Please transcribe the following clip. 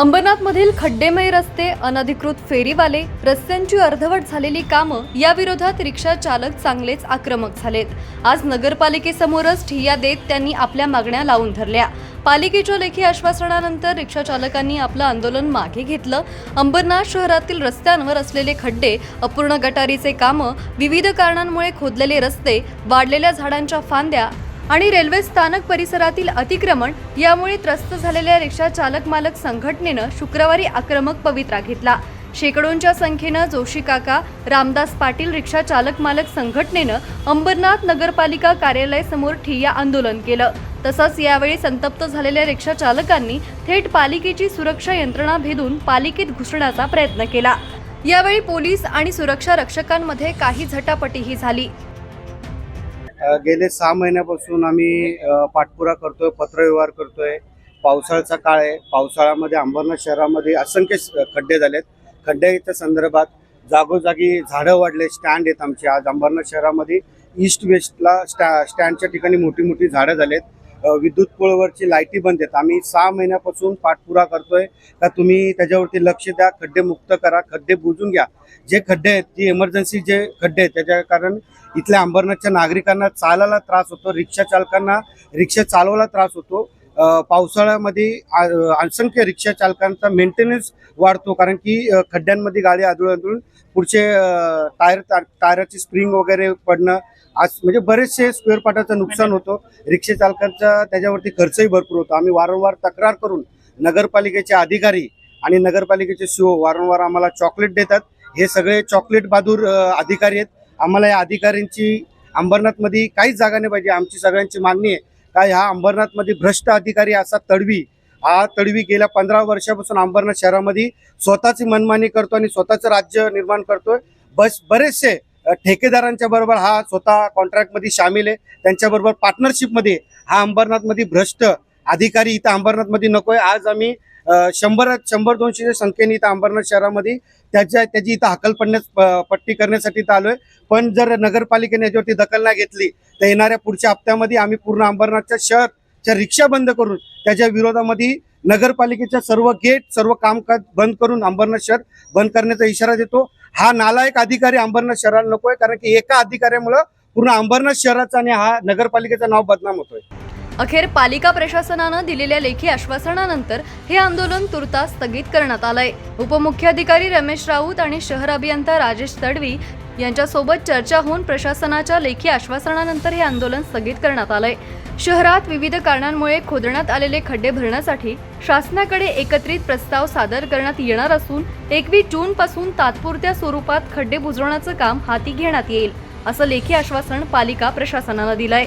अंबरनाथमधील खड्डेमय रस्ते अनधिकृत फेरीवाले रस्त्यांची अर्धवट झालेली कामं या विरोधात रिक्षा चालक चांगलेच आक्रमक झालेत. आज नगरपालिकेसमोरच ठिय्या देत त्यांनी आपल्या मागण्या लावून धरल्या. पालिकेच्या लेखी आश्वासनानंतर रिक्षा चालकांनी आपलं आंदोलन मागे घेतलं. अंबरनाथ शहरातील रस्त्यांवर असलेले खड्डे अपूर्ण गटारीचे कामं विविध कारणांमुळे खोदलेले रस्ते वाढलेल्या झाडांच्या फांद्या आणि रेल्वे स्थानक परिसरातील अतिक्रमण यामुळे त्रस्त झालेल्या रिक्षा चालक मालक संघटनेनं शुक्रवारी आक्रमक पवित्रा घेतला. शेकडोंच्या संख्येनं जोशी काका रामदास पाटील रिक्षा चालक मालक संघटनेनं अंबरनाथ नगरपालिका कार्यालयासमोर ठिय्या आंदोलन केलं. तसंच यावेळी संतप्त झालेल्या रिक्षा चालकांनी थेट पालिकेची सुरक्षा यंत्रणा भेदून पालिकेत घुसण्याचा प्रयत्न केला. यावेळी पोलीस आणि सुरक्षा रक्षकांमध्ये काही झटापटीही झाली. गेले सहा महिन्यापासून आम्ही पाठपुरा करतोय पत्रव्यवहार करतोय. पावसाळ्याचा काळ आहे. पावसाळ्यामध्ये अंबरनाथ शहरामध्ये असंख्य खड्डे झालेत. खड्ड्याच्या संदर्भात जागोजागी झाडं वाढले स्टँड आहेत आमचे. आज अंबरनाथ शहरामध्ये ईस्ट वेस्टला स्टॅ स्टँडच्या ठिकाणी मोठी मोठी झाडं झालेत. विद्युत पोळवरची लाईटी बंद आहेत. आम्ही सहा महिन्यापासून पाठपुरा करतोय. का तुम्ही त्याच्यावरती लक्ष द्या खड्डे मुक्त करा खड्डे बुजून घ्या. जे खड्डे आहेत जी इमर्जन्सी जे खड्डे आहेत त्याच्या कारण इथल्या अंबरनाथच्या नागरिकांना चालायला त्रास होतो रिक्षा चालकांना रिक्षा चालवायला त्रास होतो. पावसाळ्यामध्ये असंख्य रिक्षा चालकांचा मेंटेनन्स वाढतो कारण की खड्ड्यांमध्ये गाडी आदळून आदळून पुढचे टायर टायराची स्प्रिंग वगैरे पडणं आज म्हणजे बरेचसे स्क्वेअर पार्टाचं नुकसान होतं. रिक्षा चालकांचा त्याच्यावरती खर्चही भरपूर होतो. आम्ही वारंवार तक्रार करून नगरपालिकेचे अधिकारी आणि नगरपालिकेचे सीओ वारंवार आम्हाला चॉकलेट देतात. हे सगळे चॉकलेट बहादूर अधिकारी आहेत. आम्हाला या अधिकाऱ्यांची अंबरनाथमध्ये काहीच जागा नाही पाहिजे. आमची सगळ्यांची मागणी आहे का ह्या अंबरनाथमध्ये भ्रष्ट अधिकारी असा तडवी हा तडवी गेल्या पंधरा वर्षापासून अंबरनाथ शहरामध्ये स्वतःची मनमानी करतो आणि स्वतःचं राज्य निर्माण करतोय. बस बरेचसे ठेकेदारांच्या बरोबर हा स्वतः कॉन्ट्रॅक्टमध्ये सामील आहे. त्यांच्याबरोबर पार्टनरशिपमध्ये हा अंबरनाथमध्ये भ्रष्ट अधिकारी इथं अंबरनाथमध्ये नको आहे आज आम्ही शंभर शंभर दोनशेच्या संख्येने इथं अंबरनाथ शहरामध्ये त्याच्या त्याची इथं हकल पडण्यास पट्टी करण्यासाठी इथं आलोय. पण जर नगरपालिकेने याच्यावरती दखल नाही घेतली तर येणाऱ्या पुढच्या हप्त्यामध्ये आम्ही पूर्ण अंबरनाथच्या शहरच्या रिक्षा बंद करून त्याच्या विरोधामध्ये नगरपालिकेच्या सर्व गेट सर्व कामकाज बंद करून अंबरनाथ शहर बंद करण्याचा इशारा देतो. हा नालायक अधिकारी अंबरनाथ शहराला नकोय कारण की एका अधिकाऱ्यामुळं पूर्ण अंबरनाथ शहराचा आणि हा नगरपालिकेचं नाव बदनाम होतोय. अखेर पालिका प्रशासनानं दिलेल्या लेखी आश्वासनानंतर हे आंदोलन तुर्तास स्थगित करण्यात आलंय. उपमुख्याधिकारी रमेश राऊत आणि शहर अभियंता राजेश तडवी यांच्यासोबत चर्चा होऊन प्रशासनाच्या लेखी आश्वासनानंतर हे आंदोलन स्थगित करण्यात आलंय. शहरात विविध कारणांमुळे खोदण्यात आलेले खड्डे भरण्यासाठी शासनाकडे एकत्रित प्रस्ताव सादर करण्यात येणार असून एकवीस जून पासून तात्पुरत्या स्वरूपात खड्डे बुजवण्याचं काम हाती घेण्यात येईल असं लेखी आश्वासन पालिका प्रशासनाला दिलंय.